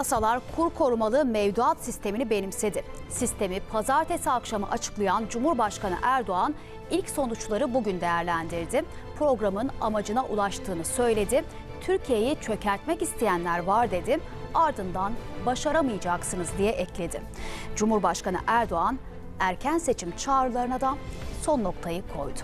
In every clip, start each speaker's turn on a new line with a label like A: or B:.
A: Yasalar kur korumalı mevduat sistemini benimsedi. Sistemi pazartesi akşamı açıklayan Cumhurbaşkanı Erdoğan ilk sonuçları bugün değerlendirdi. Programın amacına ulaştığını söyledi. Türkiye'yi çökertmek isteyenler var dedi. Ardından başaramayacaksınız diye ekledi. Cumhurbaşkanı Erdoğan erken seçim çağrılarına da son noktayı koydu.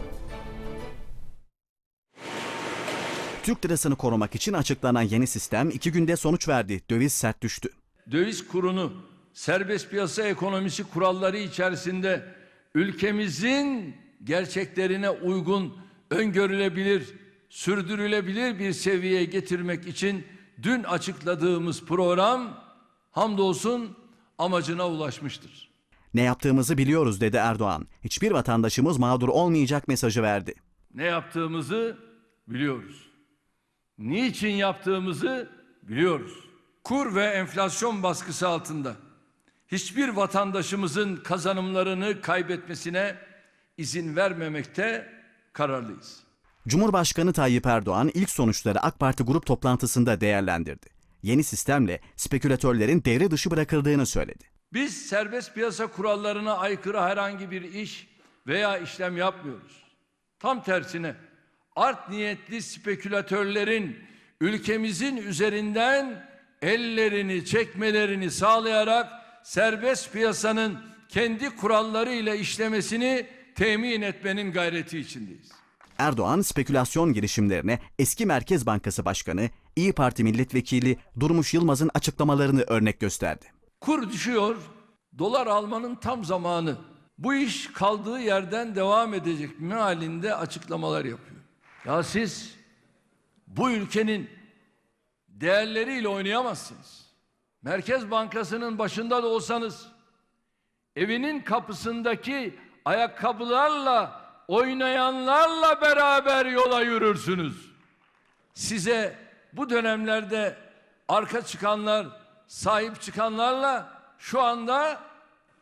B: Türk lirasını korumak için açıklanan yeni sistem iki günde sonuç verdi. Döviz sert düştü.
C: döviz kurunu serbest piyasa ekonomisi kuralları içerisinde ülkemizin gerçeklerine uygun, öngörülebilir, sürdürülebilir bir seviyeye getirmek için dün açıkladığımız program hamdolsun amacına ulaşmıştır.
B: Ne yaptığımızı biliyoruz dedi Erdoğan. Hiçbir vatandaşımız mağdur olmayacak mesajı verdi.
C: Ne yaptığımızı biliyoruz. Niçin yaptığımızı biliyoruz. Kur ve enflasyon baskısı altında hiçbir vatandaşımızın kazanımlarını kaybetmesine izin vermemekte kararlıyız.
B: Cumhurbaşkanı Tayyip Erdoğan ilk sonuçları AK Parti grup toplantısında değerlendirdi. Yeni sistemle spekülatörlerin devre dışı bırakıldığını söyledi.
C: Biz serbest piyasa kurallarına aykırı herhangi bir iş veya işlem yapmıyoruz. Tam tersine art niyetli spekülatörlerin ülkemizin üzerinden ellerini çekmelerini sağlayarak serbest piyasanın kendi kurallarıyla işlemesini temin etmenin gayreti içindeyiz.
B: Erdoğan spekülasyon girişimlerine eski Merkez Bankası Başkanı, İyi Parti Milletvekili Durmuş Yılmaz'ın açıklamalarını örnek gösterdi.
C: Kur düşüyor, dolar almanın tam zamanı. Bu iş kaldığı yerden devam edecek mealinde açıklamalar yapıyor. Ya siz bu ülkenin değerleriyle oynayamazsınız. Merkez Bankası'nın başında da olsanız evinin kapısındaki ayakkabılarla oynayanlarla beraber yola yürürsünüz. Size bu dönemlerde arka çıkanlar, sahip çıkanlarla şu anda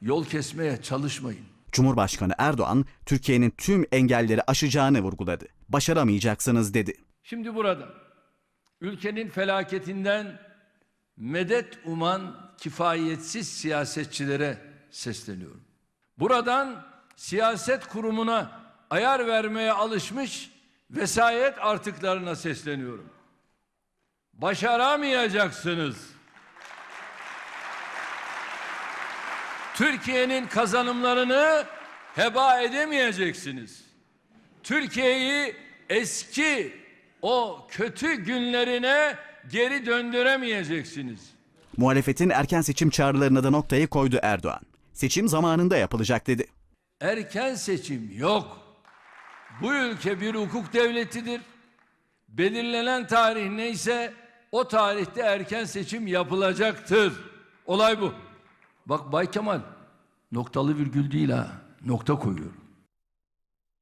C: yol kesmeye çalışmayın.
B: Cumhurbaşkanı Erdoğan, Türkiye'nin tüm engelleri aşacağını vurguladı. Başaramayacaksınız dedi.
C: Şimdi burada ülkenin felaketinden medet uman kifayetsiz siyasetçilere sesleniyorum. Buradan siyaset kurumuna ayar vermeye alışmış vesayet artıklarına sesleniyorum. Başaramayacaksınız. Türkiye'nin kazanımlarını heba edemeyeceksiniz. Türkiye'yi eski o kötü günlerine geri döndüremeyeceksiniz.
B: Muhalefetin erken seçim çağrılarına da noktayı koydu Erdoğan. Seçim zamanında yapılacak dedi.
C: Erken seçim yok. Bu ülke bir hukuk devletidir. Belirlenen tarih neyse o tarihte erken seçim yapılacaktır. Olay bu. Bak Bay Kemal noktalı virgül değil ha nokta koyuyorum.